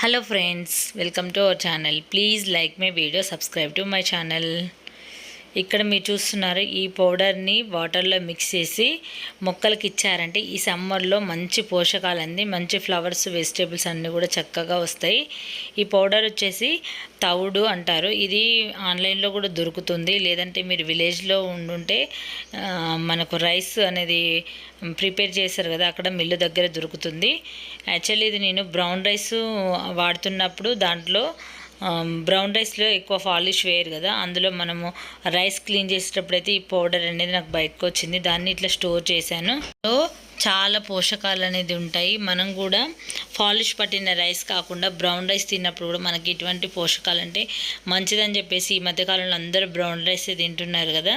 Hello friends, welcome to our channel. Please like my video, subscribe to my channel. ఇక్కడ మీరు చూస్తున్నారు ఈ పౌడర్ని వాటర్లో మిక్స్ చేసి మొక్కలకి ఇచ్చారంటే ఈ సమ్మర్లో మంచి పోషకాలు అంది మంచి ఫ్లవర్స్ వెజిటేబుల్స్ అన్నీ కూడా చక్కగా వస్తాయి ఈ పౌడర్ వచ్చేసి తవుడు అంటారు ఇది ఆన్లైన్లో కూడా దొరుకుతుంది లేదంటే మీరు విలేజ్లో ఉండుంటే మనకు రైస్ అనేది ప్రిపేర్ చేశారు కదా అక్కడ మిల్లు దగ్గర దొరుకుతుంది యాక్చువల్లీ ఇది నేను బ్రౌన్ రైస్ వాడుతున్నప్పుడు దాంట్లో బ్రౌన్ రైస్లో ఎక్కువ ఫాలిష్ వేయరు కదా అందులో మనము రైస్ క్లీన్ చేసేటప్పుడైతే ఈ పౌడర్ అనేది నాకు బయటకు వచ్చింది దాన్ని ఇట్లా స్టోర్ చేశాను సో చాలా పోషకాలు అనేది ఉంటాయి మనం కూడా పాలిష్ పట్టిన రైస్ కాకుండా బ్రౌన్ రైస్ తిన్నప్పుడు కూడా మనకి ఇటువంటి పోషకాలు అంటే మంచిదని చెప్పేసి ఈ మధ్యకాలంలో అందరూ బ్రౌన్ రైస్ తింటున్నారు కదా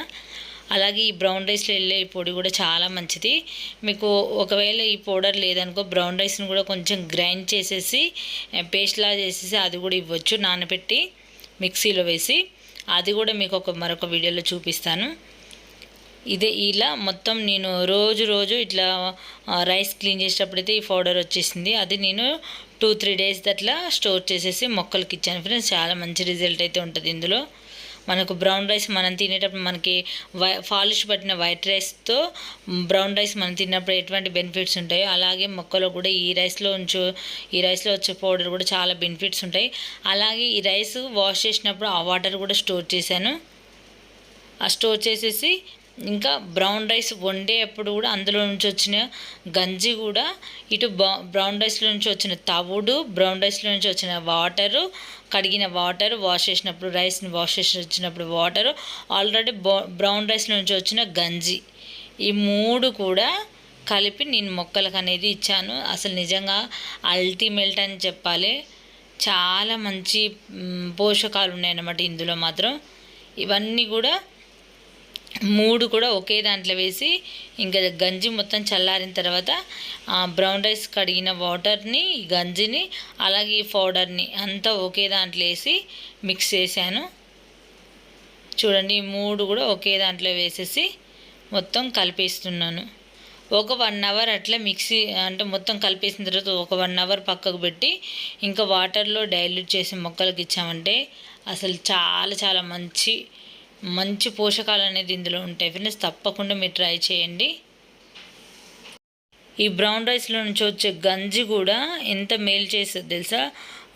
అలాగే ఈ బ్రౌన్ రైస్లో వెళ్ళే ఈ పొడి కూడా చాలా మంచిది మీకు ఒకవేళ ఈ పౌడర్ లేదనుకో బ్రౌన్ రైస్ని కూడా కొంచెం గ్రైండ్ చేసేసి పేస్ట్లా చేసేసి అది కూడా ఇవ్వచ్చు నానబెట్టి మిక్సీలో వేసి అది కూడా మీకు ఒక మరొక వీడియోలో చూపిస్తాను ఇదే ఇలా మొత్తం నేను రోజు రోజు ఇట్లా రైస్ క్లీన్ చేసేటప్పుడైతే ఈ పౌడర్ వచ్చేసింది అది నేను టూ త్రీ డేస్ అట్లా స్టోర్ చేసేసి మొక్కలకి ఇచ్చాను ఫ్రెండ్స్ చాలా మంచి రిజల్ట్ అయితే ఉంటుంది ఇందులో మనకు బ్రౌన్ రైస్ మనం తినేటప్పుడు మనకి వై ఫాలిష్ పట్టిన వైట్ రైస్తో బ్రౌన్ రైస్ మనం తిన్నప్పుడు ఎటువంటి బెనిఫిట్స్ ఉంటాయో అలాగే మొక్కలో కూడా ఈ రైస్లో ఉంచు ఈ రైస్లో వచ్చే పౌడర్ కూడా చాలా బెనిఫిట్స్ ఉంటాయి అలాగే ఈ రైస్ వాష్ చేసినప్పుడు ఆ వాటర్ కూడా స్టోర్ చేశాను ఆ స్టోర్ చేసేసి ఇంకా బ్రౌన్ రైస్ వండేటప్పుడు కూడా అందులో నుంచి వచ్చిన గంజి కూడా ఇటు బ్రౌన్ రైస్లో నుంచి వచ్చిన తవుడు బ్రౌన్ రైస్లో నుంచి వచ్చిన వాటరు కడిగిన వాటర్ వాష్ చేసినప్పుడు రైస్ని వాష్ చేసి వచ్చినప్పుడు వాటరు ఆల్రెడీ బ్రౌన్ రైస్లో నుంచి వచ్చిన గంజి ఈ మూడు కూడా కలిపి నేను మొక్కలకు అనేది ఇచ్చాను అసలు నిజంగా అల్టిమేట్ అని చెప్పాలి చాలా మంచి పోషకాలు ఉన్నాయన్నమాట ఇందులో మాత్రం ఇవన్నీ కూడా మూడు కూడా ఒకే దాంట్లో వేసి ఇంకా గంజి మొత్తం చల్లారిన తర్వాత బ్రౌన్ రైస్ కడిగిన వాటర్ని గంజిని అలాగే ఈ పౌడర్ని అంతా ఒకే దాంట్లో వేసి మిక్స్ చేశాను చూడండి ఈ మూడు కూడా ఒకే దాంట్లో వేసేసి మొత్తం కలిపేస్తున్నాను ఒక వన్ అవర్ అట్లా మిక్సీ అంటే మొత్తం కలిపేసిన తర్వాత ఒక వన్ అవర్ పక్కకు పెట్టి ఇంకా వాటర్లో డైల్యూట్ చేసి మొక్కలకి ఇచ్చామంటే అసలు చాలా చాలా మంచి మంచి పోషకాలు అనేది ఇందులో ఉంటాయి ఫ్రెండ్స్ తప్పకుండా మీరు ట్రై చేయండి ఈ బ్రౌన్ రైస్లో నుంచి వచ్చే గంజి కూడా ఎంత మేలు చేస్తుంది తెలుసా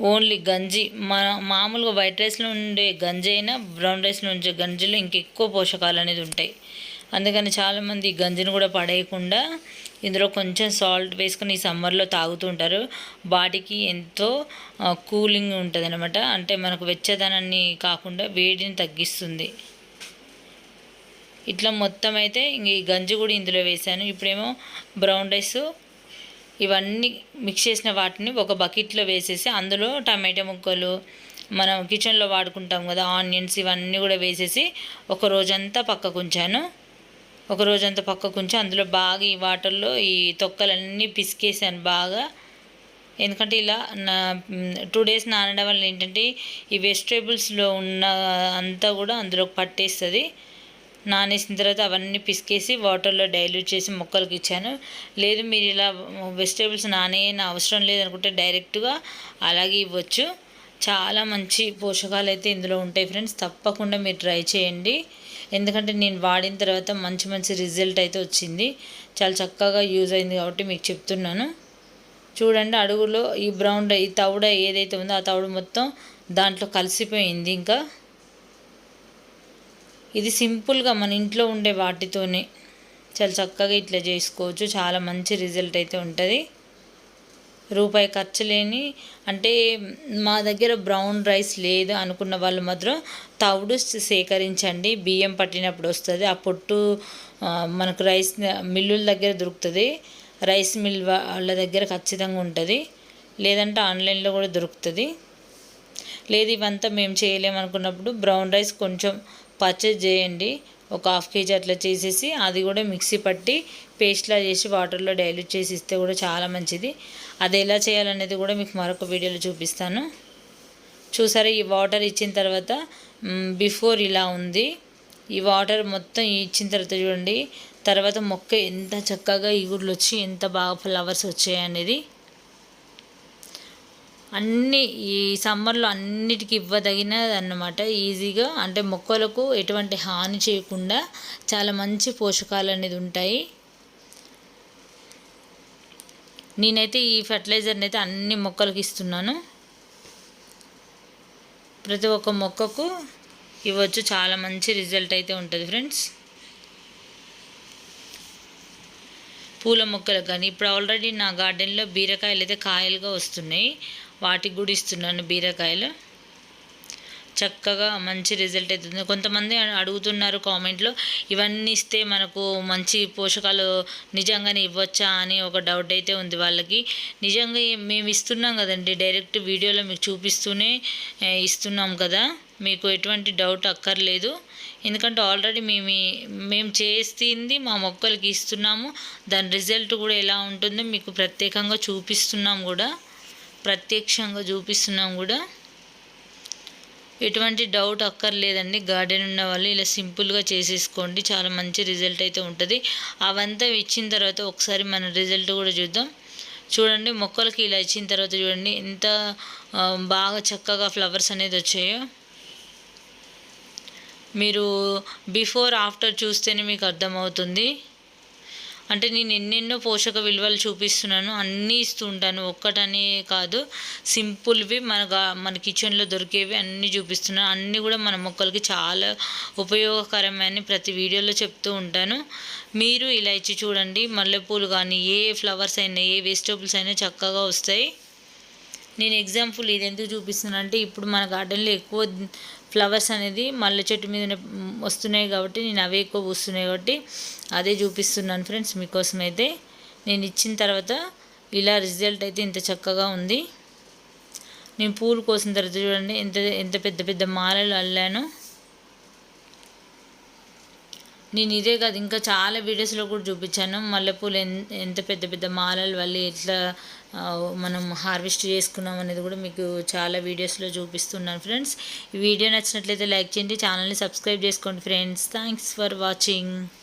ఓన్లీ గంజి మా మామూలుగా వైట్ రైస్లో ఉండే గంజి అయినా బ్రౌన్ రైస్లో ఉంచే గంజిలో ఇంకెక్కువ పోషకాలు అనేది ఉంటాయి అందుకని చాలామంది ఈ గంజిని కూడా పడేయకుండా ఇందులో కొంచెం సాల్ట్ వేసుకొని ఈ సమ్మర్లో తాగుతూ ఉంటారు బాడీకి ఎంతో కూలింగ్ ఉంటుంది అంటే మనకు వెచ్చదనాన్ని కాకుండా వేడిని తగ్గిస్తుంది ఇట్లా మొత్తం అయితే ఇంక ఈ గంజి కూడా ఇందులో వేసాను ఇప్పుడేమో బ్రౌన్ రైస్ ఇవన్నీ మిక్స్ చేసిన వాటిని ఒక బకెట్లో వేసేసి అందులో టమాటా ముక్కలు మనం కిచెన్లో వాడుకుంటాం కదా ఆనియన్స్ ఇవన్నీ కూడా వేసేసి ఒక రోజంతా పక్కకు ఉంచాను ఒక రోజంతా పక్కకు ఉంచి అందులో బాగా ఈ వాటర్లో ఈ తొక్కలన్నీ పిసికేసాను బాగా ఎందుకంటే ఇలా నా టూ డేస్ నానడం వల్ల ఏంటంటే ఈ వెజిటేబుల్స్లో ఉన్న అంతా కూడా అందులో పట్టేస్తుంది నానేసిన తర్వాత అవన్నీ పిసికేసి వాటర్లో డైల్యూట్ చేసి మొక్కలకి ఇచ్చాను లేదు మీరు ఇలా వెజిటేబుల్స్ నానేయని అవసరం లేదనుకుంటే డైరెక్ట్గా అలాగే ఇవ్వచ్చు చాలా మంచి పోషకాలు అయితే ఇందులో ఉంటాయి ఫ్రెండ్స్ తప్పకుండా మీరు ట్రై చేయండి ఎందుకంటే నేను వాడిన తర్వాత మంచి మంచి రిజల్ట్ అయితే వచ్చింది చాలా చక్కగా యూజ్ అయింది కాబట్టి మీకు చెప్తున్నాను చూడండి అడుగులో ఈ బ్రౌన్ ఈ తవుడ ఏదైతే ఉందో ఆ తవుడు మొత్తం దాంట్లో కలిసిపోయింది ఇంకా ఇది సింపుల్గా మన ఇంట్లో ఉండే వాటితోనే చాలా చక్కగా ఇట్లా చేసుకోవచ్చు చాలా మంచి రిజల్ట్ అయితే ఉంటుంది రూపాయి ఖర్చు లేని అంటే మా దగ్గర బ్రౌన్ రైస్ లేదు అనుకున్న వాళ్ళు మాత్రం తవుడు సేకరించండి బియ్యం పట్టినప్పుడు వస్తుంది ఆ పొట్టు మనకు రైస్ మిల్లుల దగ్గర దొరుకుతుంది రైస్ మిల్ వాళ్ళ దగ్గర ఖచ్చితంగా ఉంటుంది లేదంటే ఆన్లైన్లో కూడా దొరుకుతుంది లేదు ఇవంతా మేము చేయలేము అనుకున్నప్పుడు బ్రౌన్ రైస్ కొంచెం పర్చేజ్ చేయండి ఒక హాఫ్ కేజీ అట్లా చేసేసి అది కూడా మిక్సీ పట్టి పేస్ట్లా చేసి వాటర్లో డైల్యూట్ చేసి ఇస్తే కూడా చాలా మంచిది అది ఎలా చేయాలనేది కూడా మీకు మరొక వీడియోలో చూపిస్తాను చూసారా ఈ వాటర్ ఇచ్చిన తర్వాత బిఫోర్ ఇలా ఉంది ఈ వాటర్ మొత్తం ఇచ్చిన తర్వాత చూడండి తర్వాత మొక్క ఎంత చక్కగా గుడ్లు వచ్చి ఎంత బాగా ఫ్లవర్స్ వచ్చాయనేది అన్ని ఈ సమ్మర్లో అన్నిటికీ ఇవ్వదగినది అన్నమాట ఈజీగా అంటే మొక్కలకు ఎటువంటి హాని చేయకుండా చాలా మంచి పోషకాలు అనేది ఉంటాయి నేనైతే ఈ ఫెర్టిలైజర్ని అయితే అన్ని మొక్కలకు ఇస్తున్నాను ప్రతి ఒక్క మొక్కకు ఇవ్వచ్చు చాలా మంచి రిజల్ట్ అయితే ఉంటుంది ఫ్రెండ్స్ పూల మొక్కలకు కానీ ఇప్పుడు ఆల్రెడీ నా గార్డెన్లో బీరకాయలు అయితే కాయలుగా వస్తున్నాయి వాటికి కూడా ఇస్తున్నాను బీరకాయలు చక్కగా మంచి రిజల్ట్ అవుతుంది కొంతమంది అడుగుతున్నారు కామెంట్లో ఇవన్నీ ఇస్తే మనకు మంచి పోషకాలు నిజంగానే ఇవ్వచ్చా అని ఒక డౌట్ అయితే ఉంది వాళ్ళకి నిజంగా మేము ఇస్తున్నాం కదండి డైరెక్ట్ వీడియోలో మీకు చూపిస్తూనే ఇస్తున్నాం కదా మీకు ఎటువంటి డౌట్ అక్కర్లేదు ఎందుకంటే ఆల్రెడీ మేము మేము చేస్తుంది మా మొక్కలకి ఇస్తున్నాము దాని రిజల్ట్ కూడా ఎలా ఉంటుందో మీకు ప్రత్యేకంగా చూపిస్తున్నాం కూడా ప్రత్యక్షంగా చూపిస్తున్నాం కూడా ఎటువంటి డౌట్ అక్కర్లేదండి గార్డెన్ ఉన్న వాళ్ళు ఇలా సింపుల్గా చేసేసుకోండి చాలా మంచి రిజల్ట్ అయితే ఉంటుంది అవంతా ఇచ్చిన తర్వాత ఒకసారి మన రిజల్ట్ కూడా చూద్దాం చూడండి మొక్కలకి ఇలా ఇచ్చిన తర్వాత చూడండి ఎంత బాగా చక్కగా ఫ్లవర్స్ అనేది వచ్చాయో మీరు బిఫోర్ ఆఫ్టర్ చూస్తేనే మీకు అర్థమవుతుంది అంటే నేను ఎన్నెన్నో పోషక విలువలు చూపిస్తున్నాను అన్నీ ఇస్తూ ఉంటాను ఒక్కటనే కాదు సింపుల్వి మన మన కిచెన్లో దొరికేవి అన్నీ చూపిస్తున్నాను అన్నీ కూడా మన మొక్కలకి చాలా ఉపయోగకరమైన ప్రతి వీడియోలో చెప్తూ ఉంటాను మీరు ఇలా ఇచ్చి చూడండి మల్లెపూలు కానీ ఏ ఫ్లవర్స్ అయినా ఏ వెజిటబుల్స్ అయినా చక్కగా వస్తాయి నేను ఎగ్జాంపుల్ ఇది ఎందుకు చూపిస్తున్నాను అంటే ఇప్పుడు మన గార్డెన్లో ఎక్కువ ఫ్లవర్స్ అనేది మల్లె చెట్టు మీద వస్తున్నాయి కాబట్టి నేను అవే ఎక్కువ పూస్తున్నాయి కాబట్టి అదే చూపిస్తున్నాను ఫ్రెండ్స్ మీకోసం అయితే నేను ఇచ్చిన తర్వాత ఇలా రిజల్ట్ అయితే ఇంత చక్కగా ఉంది నేను పూలు కోసిన తర్వాత చూడండి ఎంత ఎంత పెద్ద పెద్ద మాలలు అల్లాను నేను ఇదే కాదు ఇంకా చాలా వీడియోస్లో కూడా చూపించాను మల్లెపూలు ఎంత పెద్ద పెద్ద మాలలు వల్ల ఎట్లా మనం హార్వెస్ట్ చేసుకున్నాం అనేది కూడా మీకు చాలా వీడియోస్లో చూపిస్తున్నాను ఫ్రెండ్స్ ఈ వీడియో నచ్చినట్లయితే లైక్ చేయండి ఛానల్ని సబ్స్క్రైబ్ చేసుకోండి ఫ్రెండ్స్ థ్యాంక్స్ ఫర్ వాచింగ్